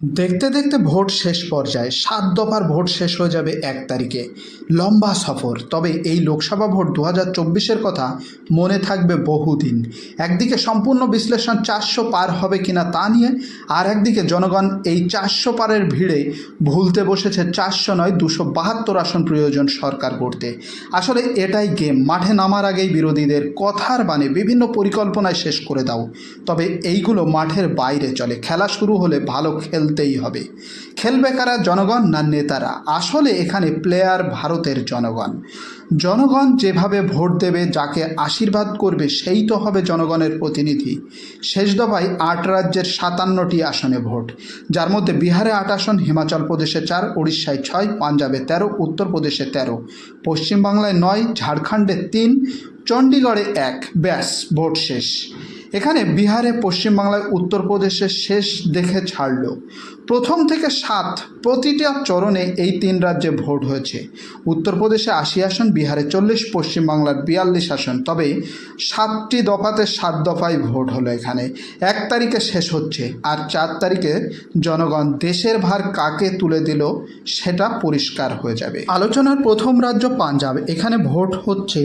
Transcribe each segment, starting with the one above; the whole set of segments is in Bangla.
দেখতে দেখতে ভোট শেষ পর্যায়ে সাত দফার ভোট শেষ হয়ে যাবে এক তারিখে। লম্বা সফর, তবে এই লোকসভা ভোট দু হাজার চব্বিশের কথা মনে থাকবে বহুদিন। একদিকে সম্পূর্ণ বিশ্লেষণ চারশো পার হবে কিনা তা নিয়ে, আর একদিকে জনগণ এই চারশো পারের ভিড়ে ভুলতে বসেছে চারশো নয়, দুশো বাহাত্তর আসন প্রয়োজন সরকার করতে আসলে এটাই গেম, মাঠে নামার আগেই বিরোধীদের কথার বানে বিভিন্ন পরিকল্পনায় শেষ করে দাও। তবে এইগুলো মাঠের বাইরে চলে, খেলা শুরু হলে ভালো খেলতেই হবে। খেলবে কারা জনগণ না নেতারা? আসলে এখানে প্লেয়ার ভারতের জনগণ। জনগণ যেভাবে ভোট দেবে, যাকে আশীর্বাদ করবে, সেই তো হবে জনগণের প্রতিনিধি। শেষ দফায় আট রাজ্যের সাতান্নটি আসনে ভোট। যার মধ্যে বিহারে আট আসন, হিমাচল প্রদেশে চার উড়িষ্যায় ছয়, পাঞ্জাবে তেরো, উত্তরপ্রদেশে তেরো, পশ্চিমবাংলায় নয়, ঝাড়খণ্ডে তিন, চণ্ডীগড়ে এক। ব্যাস, ভোট শেষ। এখানে বিহারে পশ্চিমবাংলায় উত্তরপ্রদেশে শেষ দেখে ছাড়ল। প্রথম থেকে সাত প্রতিটা চরণে এই তিন রাজ্যে ভোট হয়েছে। উত্তরপ্রদেশে আশি আসন, বিহারে চল্লিশ পশ্চিমবাংলার বিয়াল্লিশ আসন। তবে সাতটি দফাতে সাত দফায় ভোট হলো এখানে। এক তারিখে শেষ হচ্ছে আর চার তারিখে জনগণ দেশের ভার কাকে তুলে দিল সেটা পরিষ্কার হয়ে যাবে। আলোচনার প্রথম রাজ্য পাঞ্জাব। এখানে ভোট হচ্ছে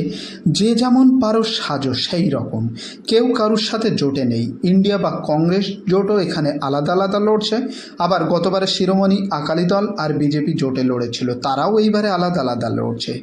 যে যেমন পারো সাজো সেই রকম। কেউ কারুর সাথে জোটে নেই। ইন্ডিয়া বা কংগ্রেস জোটও এখানে আলাদা আলাদা লড়ছে। আবার গতবারে শিরোমণি আকালি দল আর বিজেপি জোটে লড়েছিল, তারাও এইবারে আলাদা আলাদা লড়ছে।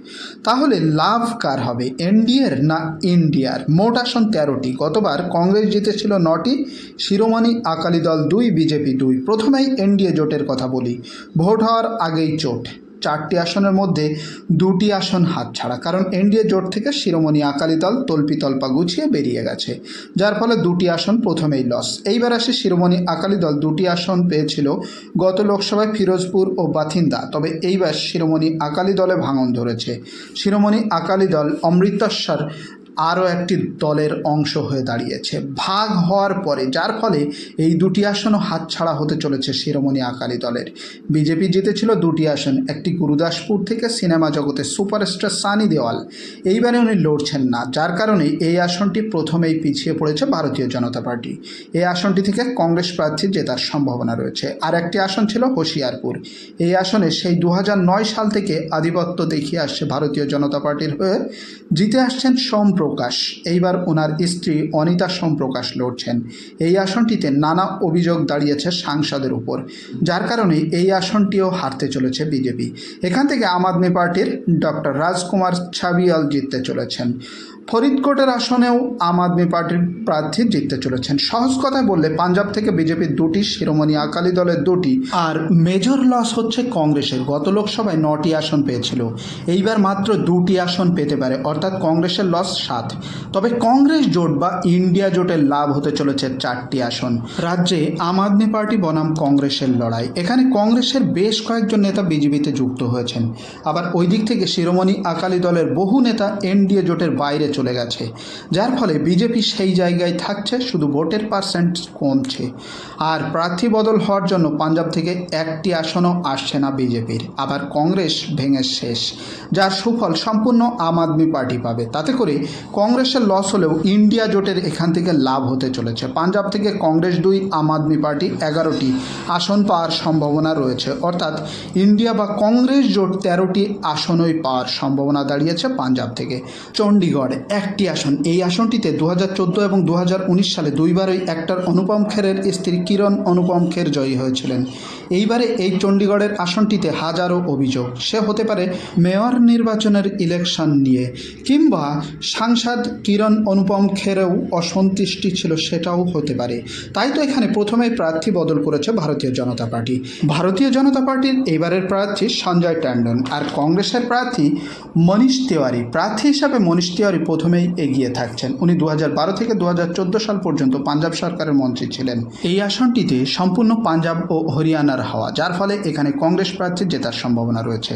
তাহলে লাভ কার হবে, এনডিএর না ইন্ডিয়ার মোট আসন তেরোটি। গতবার কংগ্রেস জিতেছিল নটি, শিরোমণি আকালি দল দুই, বিজেপি দুই। প্রথমেই এনডিএ জোটের কথা বলি। ভোট হওয়ার আগেই চোট চারটি আসনের মধ্যে দুটি আসন হাত ছাড়া। কারণ এনডিএ জোট থেকে শিরোমণি আকালি দল, তল্পি তল্পা গুছিয়ে বেরিয়ে গেছে। যার ফলে দুটি আসন প্রথমেই লস এইবার আসে শিরোমণি আকালি দল। দুটি আসন পেয়েছিল গত লোকসভায় ফিরোজপুর ও বাথিন্দা। তবে এইবার শিরোমণি আকালি দলে ভাঙন ধরেছে। শিরোমণি আকালি দল অমৃতসর আরও একটি দলের অংশ হয়ে দাঁড়িয়েছে। ভাগ হওয়ার পরে, যার ফলে এই দুটি আসনও হাতছাড়া হতে চলেছে শিরোমণি আকালি দলের। বিজেপি জিতেছিল দুটি আসন, একটি গুরুদাসপুর থেকে সিনেমা জগতে সুপারস্টার সানি দেওয়াল। এইবারে উনি লড়ছেন না, যার কারণে এই আসনটি প্রথমেই পিছিয়ে পড়েছে ভারতীয় জনতা পার্টি। এই আসনটি থেকে কংগ্রেস প্রার্থী জেতার সম্ভাবনা রয়েছে। আর একটি আসন ছিল হোশিয়ারপুর। এই আসনে সেই দু হাজার নয় সাল থেকে আধিপত্য দেখিয়ে আসছে ভারতীয় জনতা পার্টির হয়ে। জিতে আসছেন সোম প্রকাশ এইবার ওনার স্ত্রী অনিতা সম্প্রকাশ লড়ছেন। এই আসনটিতে নানা অভিযোগ দাঁড়িয়েছে সাংসদের উপর, যার কারণে এই আসনটিও হারতে চলেছে বিজেপি। এখান থেকে আম আদমি পার্টির ডক্টর রাজকুমার ছাবিয়াল জিততে চলেছেন। ফরিদকোটের আসনেও আম আদমি পার্টির প্রার্থী জিততে চলেছেন। সহজ কথায় বললে, পাঞ্জাব থেকে বিজেপির দুটি, শিরোমণি আকালি দলের দুটি, আর মেজর লস হচ্ছে কংগ্রেসের। গত লোকসভায় নটি আসন পেয়েছিল। এইবার মাত্র দুটি আসন পেতে পারে, অর্থাৎ কংগ্রেসের লস সাত। তবে কংগ্রেস জোট বা ইন্ডিয়া জোটের লাভ হতে চলেছে চারটি আসন। রাজ্যে আম আদমি পার্টি বনাম কংগ্রেসের লড়াই। এখানে কংগ্রেসের বেশ কয়েকজন নেতা বিজেপিতে যুক্ত হয়েছেন। আবার ওই দিক থেকে শিরোমণি আকালি দলের বহু নেতা এনডিএ জোটের বাইরে চলে গেছে। যার ফলে বিজেপি সেই জায়গায় থাকছে, শুধু ভোটের পার্সেন্ট কমছে। আর প্রার্থী বদল হওয়ার জন্য পাঞ্জাব থেকে একটি আসনও আসছে না বিজেপির। আবার কংগ্রেস ভেঙে শেষ। যার সুফল সম্পূর্ণ আম আদমি পার্টি পাবে। তাতে করে কংগ্রেসের লস হলেও ইন্ডিয়া জোটের এখান থেকে লাভ হতে চলেছে। পাঞ্জাব থেকে কংগ্রেস দুই, আম আদমি পার্টি এগারোটি আসন পাওয়ার সম্ভাবনা রয়েছে। অর্থাৎ ইন্ডিয়া বা কংগ্রেস জোট তেরোটি আসনই পাওয়ার সম্ভাবনা দাঁড়িয়েছে পাঞ্জাব থেকে। চণ্ডীগড়। একটি আসন। এই আসনটিতে দু হাজার চোদ্দ এবং দু হাজার উনিশ সালে দুইবারই অ্যাক্টর অনুপম খেরের স্ত্রী কিরণ অনুপম খের জয়ী হয়েছিলেন। এইবারে এই চণ্ডীগড়ের আসনটিতে হাজারো অভিযোগ। সে হতে পারে মেয়র নির্বাচনের ইলেকশন নিয়ে, কিংবা সাংসদ কিরণ অনুপম খেরেও অসন্তুষ্টি ছিল সেটাও হতে পারে। তাই তো এখানে প্রথমেই প্রার্থী বদল করেছে ভারতীয় জনতা পার্টি। ভারতীয় জনতা পার্টির এইবারের প্রার্থী সঞ্জয় ট্যান্ডন, আর কংগ্রেসের প্রার্থী মনীষ তিওয়ারি। প্রার্থী হিসাবে মনীষ তিওয়ারি প্রথমেই এগিয়ে থাকছেন। উনি দু হাজার বারো থেকে দু হাজার চোদ্দ সাল পর্যন্ত পাঞ্জাব সরকারের মন্ত্রী ছিলেন। এই আসনটিতে সম্পূর্ণ পাঞ্জাব ও হরিয়ানার হাওয়া, যার ফলে এখানে কংগ্রেস প্রার্থীর জেতার সম্ভাবনা রয়েছে।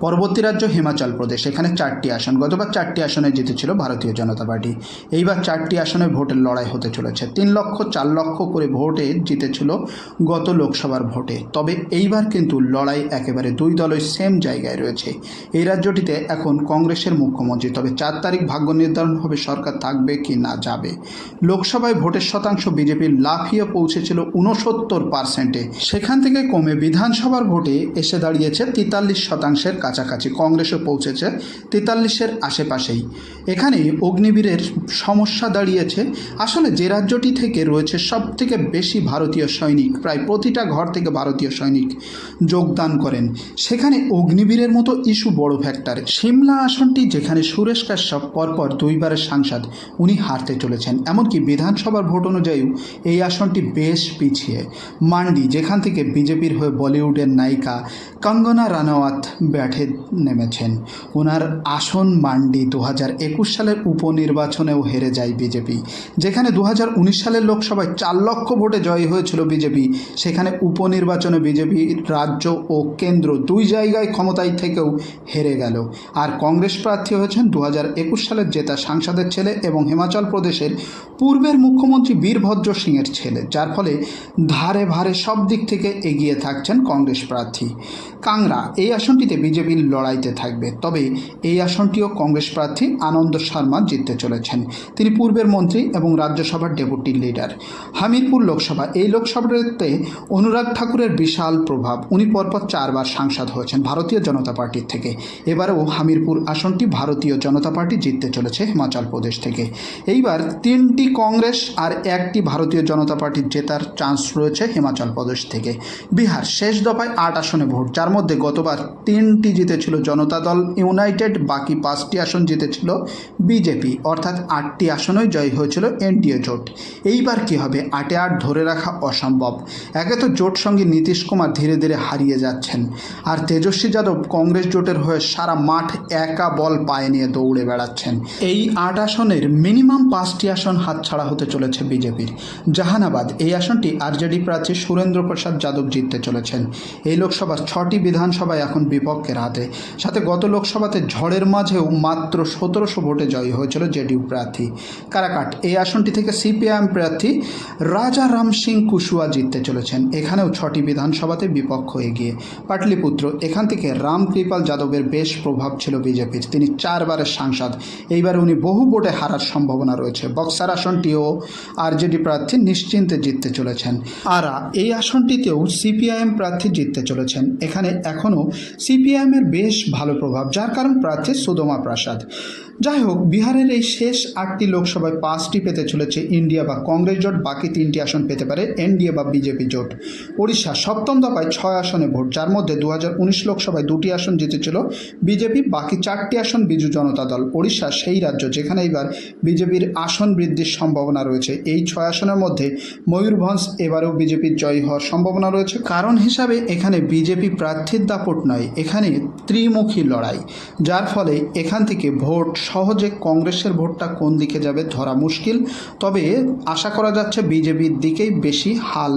পরবর্তী রাজ্য হিমাচল প্রদেশ, এখানে চারটি আসন, গতবার চারটি আসনে জিতেছিল ভারতীয় জনতা পার্টি। এইবার চারটি আসনে ভোটের লড়াই হতে চলেছে। তিন লক্ষ, চার লক্ষ করে ভোটে জিতেছিল গত লোকসভার ভোটে। তবে এইবার কিন্তু লড়াই একেবারে দুই দলই সেম জায়গায় রয়েছে। এই রাজ্যটিতে এখন কংগ্রেসের মুখ্যমন্ত্রী, তবে চার তারিখ ভাগ্য নির্ধারণ হবে, সরকার থাকবে কি না যাবে। লোকসভায় ভোটের শতাংশ বিজেপির লাফিয়ে পৌঁছেছিল উনসত্তর পার্সেন্টে সেখান থেকে কমে বিধানসভার ভোটে এসে দাঁড়িয়েছে তেতাল্লিশ শতাংশের কাছাকাছি কংগ্রেসও পৌঁছেছে তেতাল্লিশের আশেপাশেই। এখানে অগ্নিবীরের সমস্যা দাঁড়িয়েছে। আসলে যে রাজ্যটি থেকে রয়েছে সব থেকে বেশি ভারতীয় সৈনিক, প্রায় প্রতিটা ঘর থেকে ভারতীয় সৈনিক যোগদান করেন। সেখানে অগ্নিবীরের মতো ইস্যু বড় ফ্যাক্টর সিমলা আসনটি যেখানে সুরেশ কাশ্যপ পরপর দুইবারের সাংসদ, উনি হারতে চলেছেন। এমনকি বিধানসভার ভোট অনুযায়ী এই আসনটি বেশ পিছিয়ে। মান্ডি যেখান থেকে বিজেপির হয়ে বলিউডের নায়িকা কঙ্গনা রানাওয়াত ব্যাটে নেমেছেন। ওনার আসন মান্ডি দু একুশ সালের উপনির্বাচনেও হেরে যায় বিজেপি। যেখানে দু হাজার উনিশ সালের লোকসভায় চার লক্ষ ভোটে জয় হয়েছিল বিজেপি, সেখানে উপনির্বাচনে বিজেপি রাজ্য ও কেন্দ্র দুই জায়গায় ক্ষমতায় থেকেও হেরে গেল। আর কংগ্রেস প্রার্থী হয়েছেন দু একুশ সালের জেতা সাংসদের ছেলে এবং হিমাচল প্রদেশের পূর্বের মুখ্যমন্ত্রী বীরভদ্র সিংয়ের ছেলে, যার ফলে ধারে ভারে সব দিক থেকে এগিয়ে থাকছেন কংগ্রেস প্রার্থী। কাংরা এই আসনটিতে বিজেপির লড়াইতে থাকবে। তবে এই আসনটিও কংগ্রেস প্রার্থী আনন্দ শর্মা জিততে চলেছেন। তিনি পূর্বের মন্ত্রী এবং রাজ্যসভার ডেপুটি লিডার। হামিরপুর লোকসভা, এই লোকসভাতে অনুরাগ ঠাকুরের বিশাল প্রভাব। উনি পরপর চারবার সাংসদ হয়েছেন ভারতীয় জনতা পার্টির থেকে। এবারেও হামিরপুর আসনটি ভারতীয় জনতা পার্টি জিততে চলেছে হিমাচল প্রদেশ থেকে। এইবার তিনটি কংগ্রেস আর একটি ভারতীয় জনতা পার্টির জেতার চান্স রয়েছে হিমাচল প্রদেশ থেকে। বিহার শেষ দফায় আট আসনে ভোট, যার মধ্যে গতবার তিনটি জিতেছিল জনতা দল, ইউনাইটেড, বাকি পাঁচটি আসন জিতেছিল বিজেপি, অর্থাৎ আটটি আসনই জয় হয়েছিল এনডিএ জোট। এইবার কি হবে? আটে আট ধরে রাখা অসম্ভব। একে তো জোট সঙ্গে নীতিশ কুমার ধীরে ধীরে হারিয়ে যাচ্ছেন। আর তেজস্বী যাদব কংগ্রেস জোটের হয়ে সারা মাঠ একা বল পায়ে নিয়ে দৌড়ে বেড়াচ্ছেন। এই আট আসনের মিনিমাম পাঁচটি আসন হাতছাড়া হতে চলেছে বিজেপির। জাহানাবাদ, এই আসনটি আরজেডি প্রার্থী সুরেন্দ্র প্রসাদ যাদব জিততে চলেছেন। এই লোকসভার ছটি বিধানসভায় এখন বিপক্ষের হাতে সাথে গত লোকসভাতে ঝড়ের মাঝেও মাত্র সতেরোশো ভোটে জয়ী হয়েছিল জেডিইউ প্রার্থী। কারাকাট, এই আসনটি থেকে সিপিআইএম প্রার্থী রাজা রাম সিং কুশুয়া জিততে চলেছেন। এখানেও ছটি বিধানসভাতে বিপক্ষ এগিয়ে। পাটলিপুত্র, এখান থেকে রামকৃপাল যাদবের বেশ প্রভাব ছিল বিজেপির। তিনি চারবারের সাংসদ। এইবার উনি বহু ভোটে হারার সম্ভাবনা রয়েছে। বক্সার আসনটিও আরজেডি প্রার্থী নিশ্চিন্তে জিততে চলেছেন। আরা, এই আসনটিতেও সিপিআইএম প্রার্থী জিততে চলেছেন। এখানে এখনও সিপিআইএমের বেশ ভালো প্রভাব, যার কারণ প্রার্থী সুদমা প্রাসাদ। যাই হোক, বিহারের এই শেষ আটটি লোকসভায় পাঁচটি পেতে চলেছে ইন্ডিয়া বা কংগ্রেস জোট, বাকি তিনটি আসন পেতে পারে এনডিএ বা বিজেপি জোট। ওড়িশা সপ্তম দফায় ছয় আসনে ভোট, যার মধ্যে দু হাজার উনিশ লোকসভায় দুটি আসন জিতেছিল বিজেপি, বাকি চারটি আসন বিজু জনতা দল। ওড়িশা সেই রাজ্য যেখানে এবার বিজেপির আসন বৃদ্ধির সম্ভাবনা রয়েছে। এই ছয় আসনের মধ্যে ময়ূরভঞ্জ, এবারেও বিজেপির জয়ী হওয়ার সম্ভাবনা রয়েছে। কারণ হিসাবে এখানে বিজেপি প্রার্থীর দাপট নয়, এখানে ত্রিমুখী লড়াই। যার ফলে এখান থেকে ভোট, সহজে কংগ্রেসের ভোটটা কোন দিকে যাবে ধরা মুশকিল। তবে আশা করা যাচ্ছে বিজেপির দিকেই বেশি হাল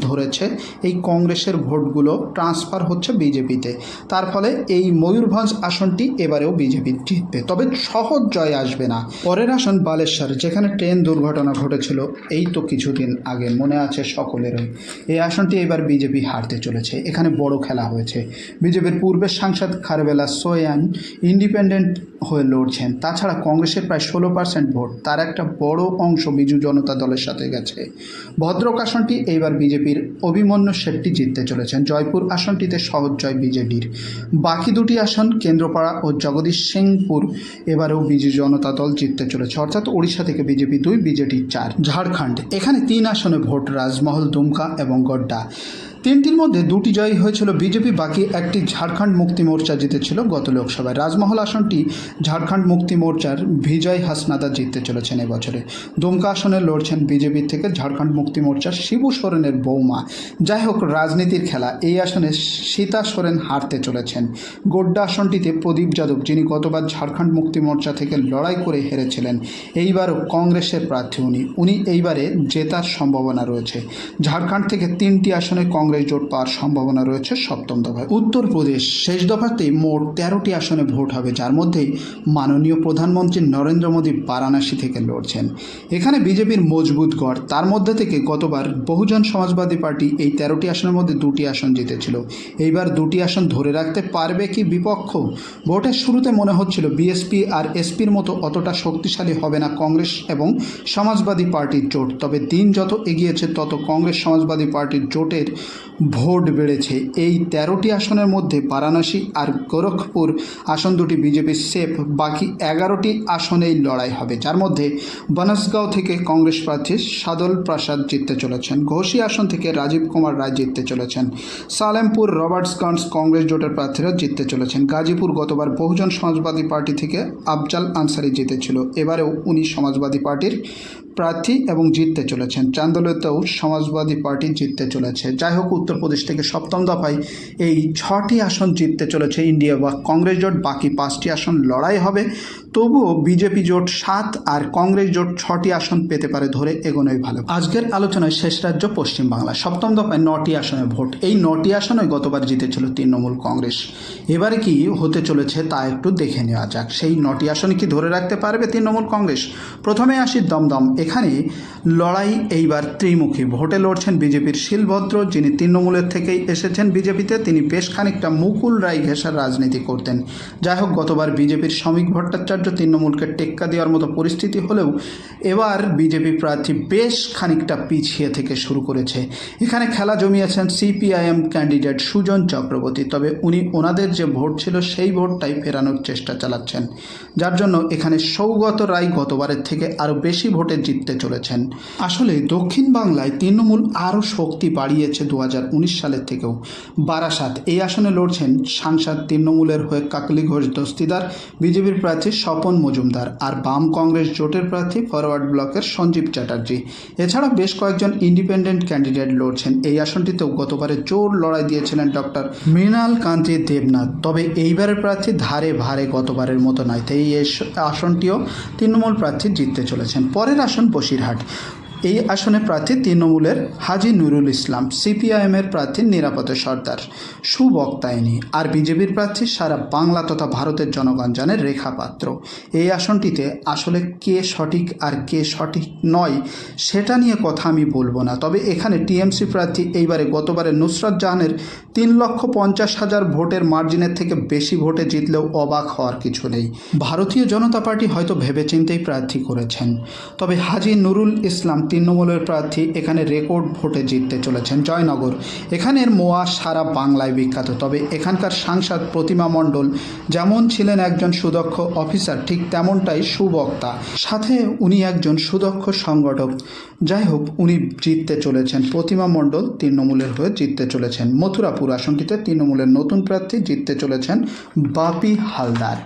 ধরেছে, এই কংগ্রেসের ভোটগুলো ট্রান্সফার হচ্ছে বিজেপিতে। তার ফলে এই ময়ূরভঞ্জ আসনটি এবারেও বিজেপি জিতবে। তবে সহজ জয় আসবে না। পরের আসন বালেশ্বর, যেখানে ট্রেন দুর্ঘটনা ঘটেছিল, এই তো কিছুদিন আগে, মনে আছে সকলেরই। এই আসনটি এবার বিজেপি হারতে চলেছে। এখানে বড় খেলা হয়েছে। বিজেপির পূর্বের সাংসদ খারবেলা সোয়ান ইন্ডিপেন্ডেন্ট হয়ে লড়ছেন। তাছাড়া কংগ্রেসের প্রায় ষোলো পার্সেন্ট ভোট, তার একটা বড় অংশ বিজু জনতা দলের সাথে গেছে। ভদ্রক আসনটি এইবার বিজেপির অভিমন্যু শেট্টি জিততে চলেছেন। জয়পুর আসনটিতে সহজ জয় বিজেডির। বাকি দুটি আসন কেন্দ্রপাড়া ও জগদীশ সিংপুর এবারেও বিজু জনতা দল জিততে চলেছে। অর্থাৎ ওড়িশা থেকে বিজেপি দুই, বিজেডি চার। ঝাড়খণ্ড, এখানে তিন আসনে ভোট, রাজমহল, দুমকা এবং গড্ডা। তিনটির মধ্যে দুটি জয়ী হয়েছিল বিজেপি, বাকি একটি ঝাড়খণ্ড মুক্তি মোর্চা জিতেছিল গত লোকসভায়। রাজমহল আসনটি ঝাড়খণ্ড মুক্তি মোর্চার বিজয় হাসনাদা জিততে চলেছেন এবছরে। দুমকা আসনে লড়ছেন বিজেপির থেকে ঝাড়খণ্ড মুক্তি মোর্চার শিবু সোরেনের বৌমা। যাই হোক, রাজনীতির খেলা। এই আসনে সীতা সোরেন হারতে চলেছেন। গোড্ডা আসনটিতে প্রদীপ যাদব, যিনি গতবার ঝাড়খণ্ড মুক্তি মোর্চা থেকে লড়াই করে হেরেছিলেন, এইবারও কংগ্রেসের প্রার্থী উনি। উনি এইবারে জেতার সম্ভাবনা রয়েছে। ঝাড়খণ্ড থেকে তিনটি আসনে কংগ্রেস কংগ্রেস জোট পাওয়ার সম্ভাবনা রয়েছে সপ্তম দফায়। উত্তরপ্রদেশ শেষ দফাতেই মোট তেরোটি আসনে ভোট হবে, যার মধ্যে মাননীয় প্রধানমন্ত্রী নরেন্দ্র মোদী বারাণসী থেকে লড়ছেন। এখানে বিজেপির মজবুত গড়, তার মধ্যে থেকে গতবার বহুজন সমাজবাদী পার্টি এই তেরোটি আসনের মধ্যে দুটি আসন জিতেছিল। এইবার দুটি আসন ধরে রাখতে পারবে কি বিপক্ষ? ভোটের শুরুতে মনে হচ্ছিল বিএসপি আর এসপির মতো অতটা শক্তিশালী হবে না কংগ্রেস এবং সমাজবাদী পার্টির জোট, তবে দিন যত এগিয়েছে, তত কংগ্রেস সমাজবাদী পার্টির জোটের ভোট বেড়েছে। এই তেরোটি আসনের মধ্যে বারাণসী আর গোরখপুর আসন দুটি বিজেপির সেফ, বাকি এগারোটি আসনেই লড়াই হবে, যার মধ্যে বনসগাঁও থেকে কংগ্রেস প্রার্থী সাদল প্রসাদ জিততে চলেছেন। ঘোষী আসন থেকে রাজীব কুমার রায় জিততে চলেছেন। সালেমপুর রবার্টসগঞ্জ কংগ্রেস জোটের প্রার্থীরা জিততে চলেছেন। গাজীপুর গতবার বহুজন সমাজবাদী পার্টি থেকে আফজাল আনসারি জিতেছিল। এবারেও উনি সমাজবাদী পার্টির প্রার্থী এবং জিততে চলেছেন। চান্দোলেতেও সমাজবাদী পার্টি জিততে চলেছে। যাই হোক উত্তরপ্রদেশ থেকে সপ্তম দফায় এই ছটি আসন জিততে চলেছে ইন্ডিয়া বা কংগ্রেস জোট। বাকি পাঁচটি আসন লড়াই হবে। তবুও বিজেপি জোট সাত আর কংগ্রেস জোট ছটি আসন পেতে পারে ধরে এগোনোই ভালো। আজকের আলোচনায় শেষ রাজ্য পশ্চিমবাংলা সপ্তম দফায় নটি আসনে ভোট। এই নটি আসনে গতবার জিতেছিল তৃণমূল কংগ্রেস। এবারে কি হতে চলেছে তা একটু দেখে নেওয়া যাক। সেই নটি আসন কি ধরে রাখতে পারবে তৃণমূল কংগ্রেস? প্রথমে আসি দমদম এখানে লড়াই এইবার ত্রিমুখী। ভোটে লড়ছেন বিজেপির শিলভদ্র, যিনি তৃণমূলের থেকেই এসেছেন বিজেপিতে, তিনি বেশ খানিকটা মুকুল রায় ঘেঁষার রাজনীতি করতেন। যাই হোক, গতবার বিজেপির শ্রমিক ভট্টাচার্য তৃণমূলকে টেক্কা দেওয়ার মতো পরিস্থিতি হলেও এবার বিজেপি প্রার্থী বেশ খানিকটা পিছিয়ে থেকে শুরু করেছে। এখানে খেলা জমিয়েছেন সিপিআইএম ক্যান্ডিডেট সুজন চক্রবর্তী, তবে উনি ওনাদের যে ভোট ছিল সেই ভোটটাই ফেরানোর চেষ্টা চালাচ্ছেন। যার জন্য এখানে সৌগত রায় গতবারের থেকে আরও বেশি ভোটে জিততে চলেছেন। আসলে দক্ষিণ বাংলায় তৃণমূল আরও শক্তি বাড়িয়েছে দু হাজার উনিশ সালের থেকেও। বারাসাত এই আসনে লড়ছেন সাংসদ তৃণমূলের হয়ে কাকলি ঘোষ দস্তিদার, বিজেপির প্রার্থী স্বপন মজুমদার আর বাম কংগ্রেস জোটের প্রার্থী ফরওয়ার্ড ব্লকের সঞ্জীব চ্যাটার্জি। এছাড়া বেশ কয়েকজন ইন্ডিপেন্ডেন্ট ক্যান্ডিডেট লড়ছেন। এই আসনটিতেও গতবারে জোর লড়াই দিয়েছিলেন ডক্টর মৃণাল কান্তি দেবনাথ। তবে এইবারের প্রার্থী ধারে ভারে গতবারের মতো নয়। তাই এই আসনটিও তৃণমূল প্রার্থী জিততে চলেছেন। পরের আসন বসিরহাট। এই আসনে প্রার্থী তৃণমূলের হাজি নুরুল ইসলাম, সিপিআইএমের প্রার্থী নিরাপদ সর্দার সুবক্তায়নী, আর বিজেপির প্রার্থী সারা বাংলা তথা ভারতের জনগণ জানে রেখা পাত্র। এই আসনটিতে আসলে কে সঠিক আর কে সঠিক নয়, সেটা নিয়ে কথা আমি বলব না। তবে এখানে টিএমসি প্রার্থী এইবারে গতবারে নুসরত জাহানের তিন লক্ষ পঞ্চাশ হাজার ভোটের মার্জিনের থেকে বেশি ভোটে জিতলেও অবাক হওয়ার কিছু নেই। ভারতীয় জনতা পার্টি হয়তো ভেবেচিন্তেই প্রার্থী করেছেন। তবে হাজি নুরুল ইসলাম তৃণমূলের প্রার্থী এখানে রেকর্ড ভোটে জিততে চলেছেন জয়নগর। এখানের মোয়া সারা বাংলায় বিখ্যাত। তবে এখানকার সাংসদ প্রতিমা মণ্ডল যেমন ছিলেন একজন সুদক্ষ অফিসার, ঠিক তেমনটাই সুবক্তা। সাথে উনি একজন সুদক্ষ সংগঠক। যাই হোক, উনি জিততে চলেছেন। প্রতিমা মণ্ডল তৃণমূলের হয়ে জিততে চলেছেন। মথুরাপুর আসনটিতে তৃণমূলের নতুন প্রার্থী জিততে চলেছেন বাপি হালদার।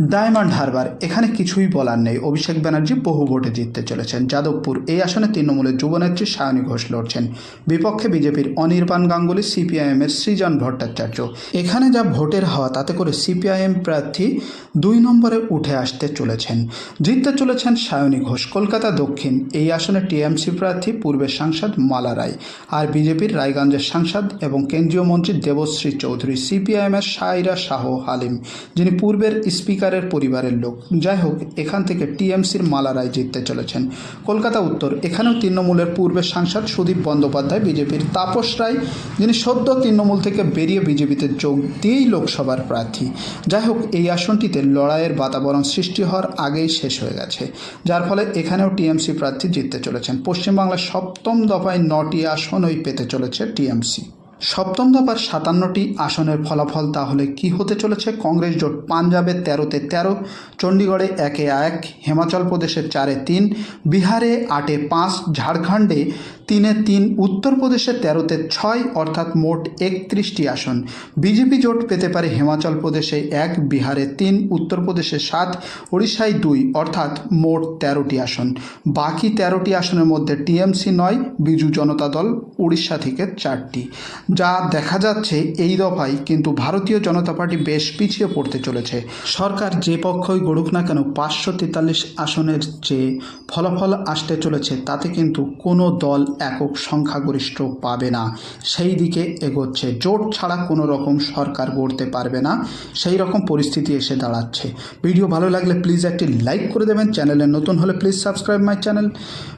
ডায়মন্ড হারবার, এখানে কিছুই বলার নেই। অভিষেক ব্যানার্জি বহু ভোটে জিততে চলেছেন। যাদবপুর, এই আসনে তৃণমূলের যুবনেত্রী সায়নী ঘোষ লড়ছেন। বিপক্ষে বিজেপির অনির্বাণ গাঙ্গুলি, সিপিআইএমের সৃজন ভট্টাচার্য। এখানে যা ভোটের হওয়া, তাতে করে সিপিআইএম প্রার্থী দুই নম্বরে উঠে আসতে চলেছেন। জিততে চলেছেন সায়নী ঘোষ। কলকাতা দক্ষিণ, এই আসনে টিএমসি প্রার্থী পূর্বের সাংসদ মালা রায় আর বিজেপির রায়গঞ্জের সাংসদ এবং কেন্দ্রীয় মন্ত্রী দেবশ্রী চৌধুরী, সিপিআইএমের সাইরা শাহ হালিম, যিনি পূর্বের স্পিকারের পরিবারের লোক। যাই হোক এখান থেকে টিএমসির মালা রায় জিততে চলেছেন। কলকাতা উত্তর, এখানেও তৃণমূলের পূর্বের সাংসদ সুদীপ বন্দ্যোপাধ্যায় বিজেপির। তাপস রায়, যিনি সদ্য তৃণমূল থেকে বেরিয়ে বিজেপিতে যোগ দিয়েই লোকসভার প্রার্থী। যাই হোক এই আসনটিতে লড়াইয়ের বাতাবরণ সৃষ্টি হওয়ার আগেই শেষ হয়ে গেছে। যার ফলে এখানেও টিএমসি প্রার্থী জিততে চলেছেন। পশ্চিমবাংলার সপ্তম দফায় নটি আসনই পেতে চলেছে টিএমসি। সপ্তম দফার সাতান্নটি আসনের ফলাফল তাহলে কি হতে চলেছে? কংগ্রেস জোট পাঞ্জাবে তেরোতে তেরো, চণ্ডীগড়ে একে এক, হিমাচল প্রদেশে চারে তিন, বিহারে আটে পাঁচ, ঝাড়খণ্ডে তিনে তিন, উত্তরপ্রদেশে তেরোতে ছয়, অর্থাৎ মোট একত্রিশটি আসন। বিজেপি জোট পেতে পারে হিমাচল প্রদেশে এক, বিহারে তিন, উত্তরপ্রদেশে সাত, ওড়িশায় দুই, অর্থাৎ মোট তেরোটি আসন। বাকি তেরোটি আসনের মধ্যে টিএমসি নয়, বিজু জনতা দল উড়িষ্যা থেকে চারটি। যা দেখা যাচ্ছে এই দফায় কিন্তু ভারতীয় জনতা পার্টি বেশ পিছিয়ে পড়তে চলেছে। সরকার যে পক্ষই গড়ুক না কেন পাঁচশো তেতাল্লিশ আসনের যে ফলাফল আসতে চলেছে তাতে কিন্তু কোনো দল একক সংখ্যাগরিষ্ঠ পাবে না। সেই দিকে এগোচ্ছে। জোট ছাড়া কোনো রকম সরকার গড়তে পারবে না। সেই রকম পরিস্থিতি এসে দাঁড়াচ্ছে। ভিডিও ভালো লাগলে প্লিজ একটি লাইক করে দেবেন। চ্যানেলে নতুন হলে প্লিজ সাবস্ক্রাইব মাই চ্যানেল।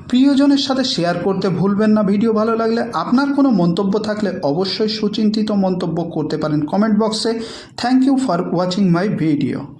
প্রিয়জনের সাথে শেয়ার করতে ভুলবেন না। ভিডিও ভালো লাগলে আপনার কোনো মন্তব্য থাকলে অবশ্যই সুচিন্তিত মন্তব্য করতে পারেন কমেন্ট বক্সে। Thank you for watching my video.